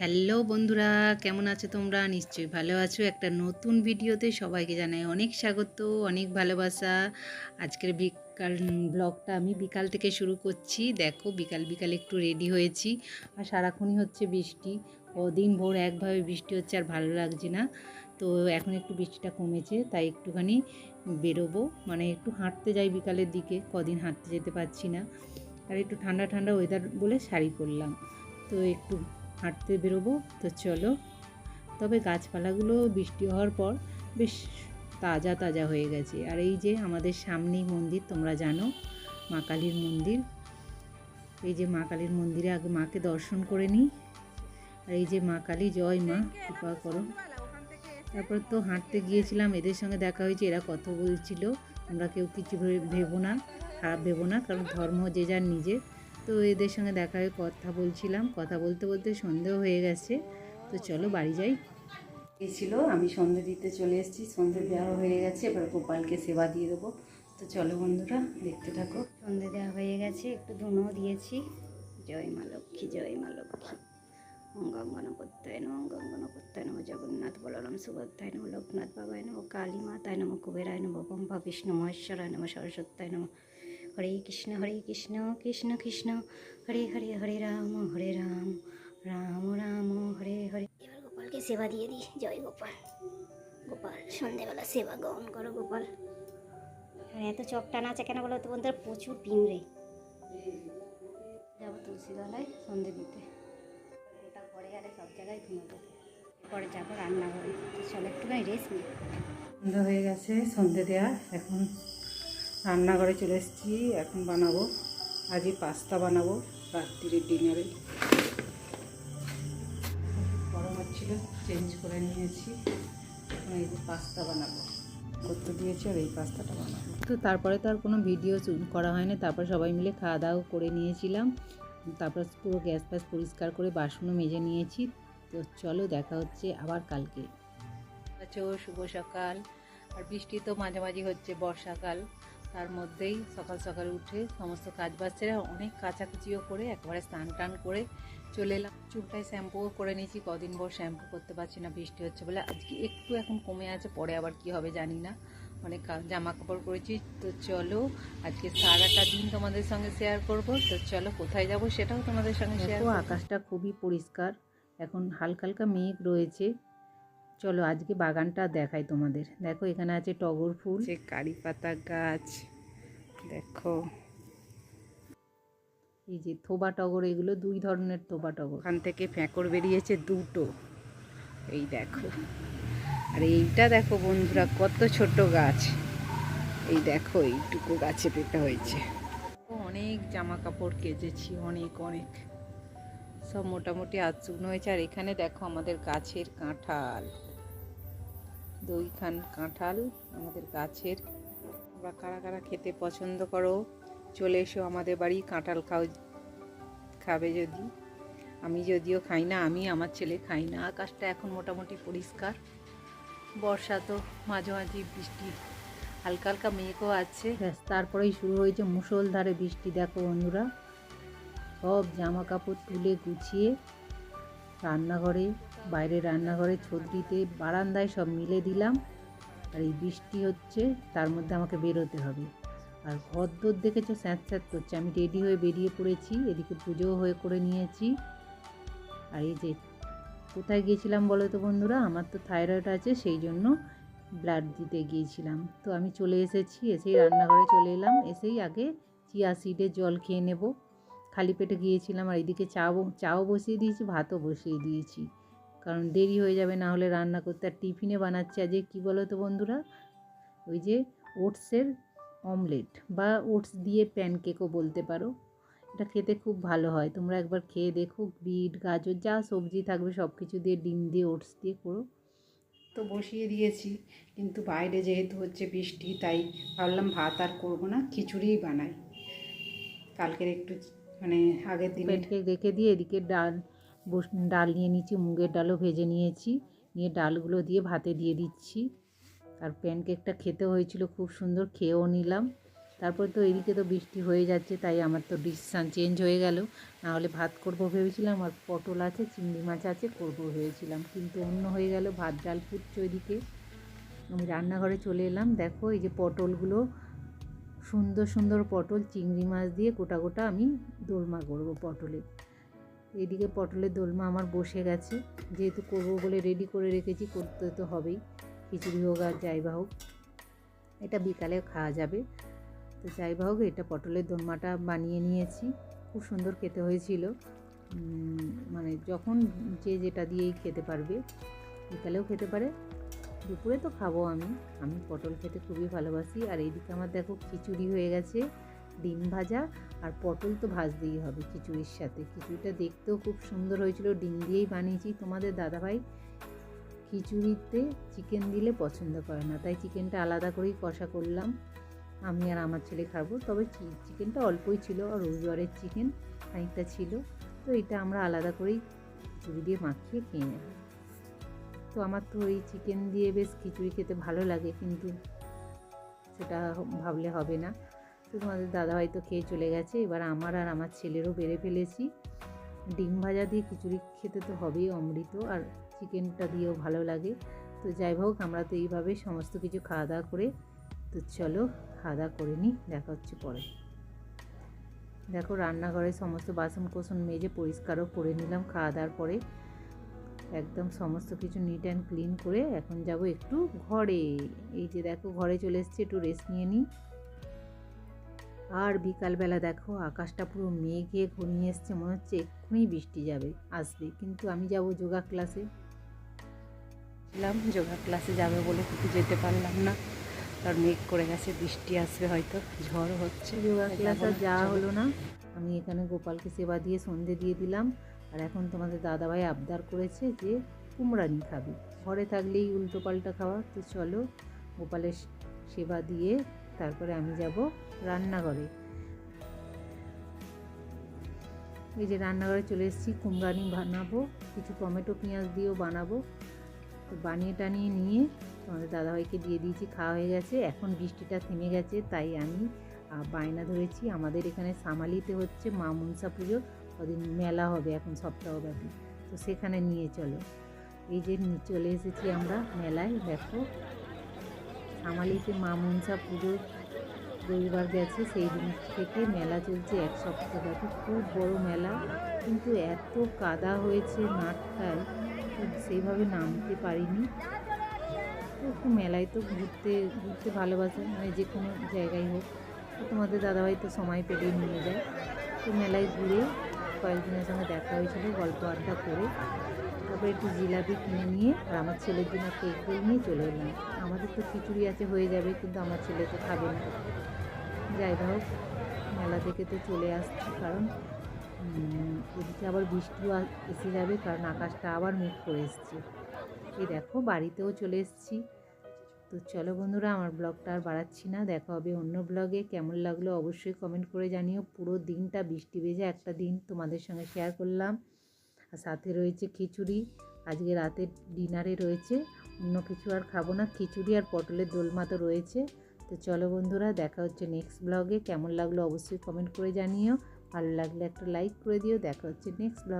Hello বন্ধুরা, কেমন আছো তোমরা? নিশ্চয়ই ভালো আছো। একটা নতুন ভিডিওতে সবাইকে জানাই অনেক স্বাগত, অনেক ভালোবাসা। আজকের বিকাল ব্লগটা আমি বিকাল থেকে শুরু করছি। দেখো, বিকাল বিকাল একটু রেডি হয়েছি আর সারাক্ষণই হচ্ছে বৃষ্টি। কদিন ভোর একভাবে বৃষ্টি হচ্ছে আর ভালো লাগছে না। তো এখন একটু বৃষ্টিটা কমেছে, তাই একটুখানি বেরোবো। মানে একটু হাঁটতে যাই বিকালের দিকে, কদিন হাঁটতে যেতে পারছি না। আর একটু ঠান্ডা ঠান্ডা ওয়েদার বলে শাড়ি পরলাম। তো একটু হাঁটতে বেরোবো, তো চলো। তবে গাছপালাগুলো বৃষ্টি হওয়ার পর বেশ তাজা তাজা হয়ে গেছে। আর এই যে আমাদের সামনেই মন্দির, তোমরা জানো, মা কালীর মন্দির। এই যে মা কালীর মন্দিরে আগে মাকে দর্শন করে নিই। আর এই যে মা কালী, জয় মা, কৃপা করো। তারপর তো হাঁটতে গিয়েছিলাম, এদের সঙ্গে দেখা হয়েছে, এরা কত বলছিল। আমরা কেউ কিছু ভেবো না, খারাপ ভেবো না, কারণ ধর্ম যে যার নিজের। তো এদের সঙ্গে দেখা হয়ে কথা বলছিলাম। কথা বলতে বলতে সন্ধেও হয়ে গেছে। তো চলো বাড়ি যাই। ছিল আমি সন্ধে দিতে চলে এসেছি সন্ধে দেওয়া হয়ে গেছে এবার গোপালকে সেবা দিয়ে দেবো। তো চলো বন্ধুরা দেখতে থাকো। সন্ধে দেওয়া হয়ে গেছে একটু ধুনো দিয়েছি। জয় মা লক্ষ্মী জয় মা লক্ষ্মী। অঙ্গাঙ্গন করতায় নম অঙ্গাঙ্গন করতায় নম জগন্নাথ বলরাম সুভদ্রায় নম লোকনাথ বাবায় নম কালী মাতায় নম কুবেরায় নম পম্পা বিষ্ণু মহেশ্বরায় নম সরস্বত্যায় নম হরে কৃষ্ণ হরে কৃষ্ণ কৃষ্ণ কৃষ্ণ হরে হরে হরে রাম হরে রাম রাম রাম হরে হরে। এবার গোপালকে সেবা দিয়ে দিই। জয় গোপাল। গোপাল সন্ধেবেলা সেবা গ্রহণ করো গোপাল। আর এত চপটা আছে কেন বলো তো বন্ধুরা? প্রচুর পিঁমড়ে যাব তুলসী তলায় সন্ধে দিতে। গোটা ঘরে গেলে সব জায়গায় ধুয়ে দেবো পরে যাব রান্নাঘরে। তো চলো একটুখানি রেস্ট নিই। সন্ধ্যা হয়ে গেছে সন্ধে দেওয়া এখন রান্নাঘরে চলে এসেছি এখন বানাবো। আজকে পাস্তা বানাবো রাত্রির ডিনারে। গরম হচ্ছিল চেঞ্জ করে নিয়েছি। এখন এই পাস্তা বানাবো। করতে দিয়েছি আর এই পাস্তাটা বানাবো। তো তারপরে তো আর কোনো ভিডিও করা হয়নি তারপর সবাই মিলে খাওয়া দাওয়া করে নিয়েছিলাম। তারপর পুরো গ্যাস ফ্যাস পরিষ্কার করে বাসনও মেজে নিয়েছি। তো চলো দেখা হচ্ছে আবার কালকে। আছো শুভ সকাল। আর বৃষ্টি তো মাঝে মাঝে হচ্ছে বর্ষাকাল। তার মধ্যেই সকাল সকাল উঠে সমস্ত কাজ বাজ সেরে অনেক কাচাকুচিও করে একবারে স্নান টান করে চলে এলাম। চুলটায় শ্যাম্পুও করে নিয়েছি কদিন পর শ্যাম্পু করতে পারছি না বৃষ্টি হচ্ছে বলে আজকে একটু এখন কমে আছে পরে আবার কি হবে জানি না। অনেক জামা কাপড় করেছি তো চলো আজকে সারাটা দিন তোমাদের সঙ্গে শেয়ার করব। তো চলো কোথায় যাব সেটাও তোমাদের সঙ্গে শেয়ার আকাশটা খুবই পরিষ্কার এখন হালকা হালকা মেঘ রয়েছে। চলো আজকে বাগানটা দেখাই তোমাদের। দেখো এখানে আছে টগর ফুল। যে কারি পাতা গাছ দেখো। এই যে থোবা টগর এগুলো দুই ধরনের থোবা টগর। ওখান থেকে ফ্যাঁকর বেরিয়েছে দুটো। এই দেখো। আর এইটা দেখো বন্ধুরা কত ছোট গাছ। এই দেখো এইটুকু গাছে পেতে হয়েছে। অনেক জামা কাপড় কেচেছি অনেক অনেক। সব মোটামুটি আজ শুকনো হয়েছে। আর এখানে দেখো আমাদের গাছের কাঁঠাল। দুইখান কাঁঠাল আমাদের গাছের। বা কারা কারা খেতে পছন্দ করো, চলে এসো আমাদের বাড়ি, কাঁঠাল খাও, খাবে যদি। আমি যদিও খাই না, আমি আমার ছেলে খাই না। আকাশটা এখন মোটামুটি পরিষ্কার। বর্ষা তো মাঝে মাঝে বৃষ্টি, হালকা হালকা মেঘও আছে। ব্যাস, তারপরেই শুরু হয়েছে মুষলধারে বৃষ্টি, দেখো বন্ধুরা। সব জামা কাপড় তুলে গুছিয়ে রান্নাঘরে বাইরে রান্নাঘরে ছদ্রিতে বারান্দায় সব মিলে দিলাম। আর এই বৃষ্টি হচ্ছে, তার মধ্যে আমাকে বেরোতে হবে। আর ঘর দোর দেখেছ? স্যাঁত স্যাঁত করছে। আমি রেডি হয়ে বেরিয়ে পড়েছি, এদিকে পুজোও হয়ে করে নিয়েছি। আর এই যে, কোথায় গিয়েছিলাম বলো তো বন্ধুরা? আমার তো থাইরয়েড আছে, সেই জন্য ব্লাড দিতে গিয়েছিলাম। তো আমি চলে এসেছি, এসেই রান্নাঘরে চলে এলাম। এসেই আগে চিয়া সিডের জল খেয়ে নেব। খালি পেটে গিয়েছিলাম, আর এদিকে চাও চাও বসিয়ে দিয়েছি, ভাতও বসিয়ে দিয়েছি। কারণ দেরি হয়ে যাবে না হলে রান্না করতে। আর টিফিনে বানাচ্ছি আজকে কী বলো তো বন্ধুরা? ওই যে ওটসের অমলেট বা ওটস দিয়ে প্যানকেকও বলতে পারো। এটা খেতে খুব ভালো হয়। তোমরা একবার খেয়ে দেখো বিট গাজর যা সবজি থাকবে সব কিছু দিয়ে ডিম দিয়ে ওটস দিয়ে করো। তো বসিয়ে দিয়েছি কিন্তু বাইরে যেহেতু হচ্ছে বৃষ্টি তাই ভাবলাম ভাত আর করব না খিচুড়িই বানাই। কালকের একটু মানে আগের দিন রেখে দিয়ে এদিকে ডাল ডাল নিয়ে নিচ্ছি মুগের ডালও ভেজে নিয়েছি, নিয়ে ডালগুলো দিয়ে ভাতে দিয়ে দিচ্ছি। আর প্যানকেকটা খেতে হয়েছিল, খুব সুন্দর খেয়েও নিলাম। তারপর তো এদিকে তো বৃষ্টি হয়ে যাচ্ছে, তাই আমার তো ডিসিশান চেঞ্জ হয়ে গেল। নাহলে ভাত করব ভেবেছিলাম, আর পটল আছে, চিংড়ি মাছ আছে, করব ভেবেছিলাম। কিন্তু অন্য হয়ে গেল, ভাত ডাল ফুটছে ওইদিকে। আমি রান্নাঘরে চলে এলাম, দেখো এই যে পটলগুলো, সুন্দর সুন্দর পটল, চিংড়ি মাছ দিয়ে গোটা গোটা আমি দোলমা করব পটলে। এদিকে পটলের দোলমা আমার বসে গেছে। যেহেতু করব বলে রেডি করে রেখেছি, করতে তো হবেই। খিচুড়ি হোক আর যাই বা হোক। এটা বিকালে খাওয়া যাবে। তো যাই বা হোক, এটা পটলের দোলমাটা বানিয়ে নিয়েছি। খুব সুন্দর খেতে হয়েছিল। মানে যখন যে যেটা দিয়েই খেতে পারবে, বিকালেও খেতে পারে। দুপুরে তো খাব আমি। আমি পটল খেতে খুবই ভালোবাসি। আর এইদিকে আমার দেখো খিচুড়ি হয়ে গেছে। ডিম ভাজা আর পটল তো ভাজতেই হবে খিচুড়ির সাথে। খিচুড়িটা দেখতেও খুব সুন্দর হয়েছিল। ডিম দিয়েই বানিয়েছি। তোমাদের দাদাভাই খিচুড়িতে চিকেন দিলে পছন্দ করে না, তাই চিকেনটা আলাদা করেই কষা করলাম। আমি আর আমার ছেলে খাব। তবে চিকেনটা অল্পই ছিল আর রবিবারের চিকেন খানিকটা ছিল। তো এটা আমরা আলাদা করেই খিচুড়ি দিয়ে মাখিয়ে খেয়ে নেব। তো আমার তো এই চিকেন দিয়ে বেশ খিচুড়ি খেতে ভালো লাগে, কিন্তু সেটা ভাবলে হবে না। তো তোমাদের দাদাভাই তো খেয়ে চলে গেছে। এবার আমার আর আমার ছেলেরও বেড়ে ফেলেছি। ডিম ভাজা দিয়ে খিচুড়ি খেতে তো হবেই অমৃত, আর চিকেনটা দিয়েও ভালো লাগে। তো যাই হোক, আমরা তো এইভাবে সমস্ত কিছু খাওয়া দাওয়া করে, তো চলো খাওয়া দাওয়া করে নিই, দেখা হচ্ছে পরে। দেখো রান্নাঘরে সমস্ত বাসন কোসন মেজে পরিষ্কারও করে নিলাম খাওয়া দাওয়ার পরে। একদম সমস্ত কিছু নিট অ্যান্ড ক্লিন করে এখন যাব একটু ঘরে। এই যে দেখো ঘরে চলে এসেছি, একটু রেস্ট নিয়ে নিই। আর বিকালবেলা দেখো আকাশটা পুরো মেঘে ঘনিয়ে এসছে মনে হচ্ছে এক্ষুনি বৃষ্টি যাবে আসবে। কিন্তু আমি যাব যোগা ক্লাসে। ছিলাম যোগা ক্লাসে যাবে বলে কিন্তু যেতে পারলাম না। কারণ মেঘ করে গেছে বৃষ্টি আসবে হয়তো ঝড় হচ্ছে। যোগা ক্লাস আর যাওয়া হলো না। আমি এখানে গোপালকে সেবা দিয়ে সন্ধে দিয়ে দিলাম। আর এখন তোমাদের দাদাভাই আবদার করেছে যে কুমড়ানি খাবি। ঘরে থাকলেই উল্টো পাল্টা খাওয়া। তো চলো গোপালের সেবা দিয়ে তারপরে আমি যাব রান্নাঘরে। এই যে রান্নাঘরে চলে এসেছি কুমড়ানি বানাবো, কিছু টমেটো পেঁয়াজ দিয়েও বানাবো। তো বানিয়ে টানিয়ে নিয়ে তোমাদের দাদাভাইকে দিয়ে দিয়েছি, খাওয়া হয়ে গেছে। এখন বৃষ্টিটা থেমে গেছে, তাই আমি বায়না ধরেছি। আমাদের এখানে সামালিতে হচ্ছে মা মনসা পুজো, ওদিন মেলা হবে, এখন সপ্তাহব্যাপী। তো সেখানে নিয়ে চলো। এই যে চলে এসেছি আমরা মেলায়, দেখো। সামালিতে মা মনসা পুজো রবিবার গেছে, সেই দিন থেকে মেলা চলছে এক সপ্তাহ ব্যাপী। খুব বড় মেলা, কিন্তু এত কাদা হয়েছে তো সেইভাবে নামতে পারিনি। তো মেলায় তো ঘুরতে ঘুরতে ভালোবাসে মানে যে কোনো জায়গায় হোক। তোমাদের দাদাভাই তো সময় পেলেই নিয়ে যায়। তো মেলায় ঘুরে কয়েকজনের সঙ্গে দেখা হয়েছিল, গল্প আড্ডা করে। তারপরে একটু জিলাপি কিনে নিয়ে আর আমার ছেলের জন্য কেক রোল নিয়ে চলে এলাম। আমাদের তো খিচুড়ি আছে, হয়ে যাবে, কিন্তু আমার ছেলে তো খাবে না। যাই হোক, মেলা থেকে তো চলে আসছি, কারণ এদিকে আবার বৃষ্টিও এসে যাবে, কারণ আকাশটা আবার মেঘ করে এসছে। এই দেখো, বাড়িতেও চলে এসেছি। তো চলো বন্ধুরা, আমার ব্লগটা আর বাড়াচ্ছি না। দেখা হবে অন্য ব্লগে। কেমন লাগল অবশ্যই কমেন্ট করে জানিও। পুরো দিনটা বৃষ্টি ভেজে একটা দিন তোমাদের সঙ্গে শেয়ার করলাম। আর সাথে রয়েছে খিচুড়ি। আজকে রাতের ডিনারে রয়েছে। অন্য কিছু আর খাব না। খিচুড়ি আর পটলের দোলমা তো রয়েছে। তো চলো বন্ধুরা, দেখা হচ্ছে নেক্সট ব্লগে। কেমন লাগল অবশ্যই কমেন্ট করে জানিও। ভালো লাগলে একটা লাইক করে দিও। দেখা হচ্ছে নেক্সট ব্লগ।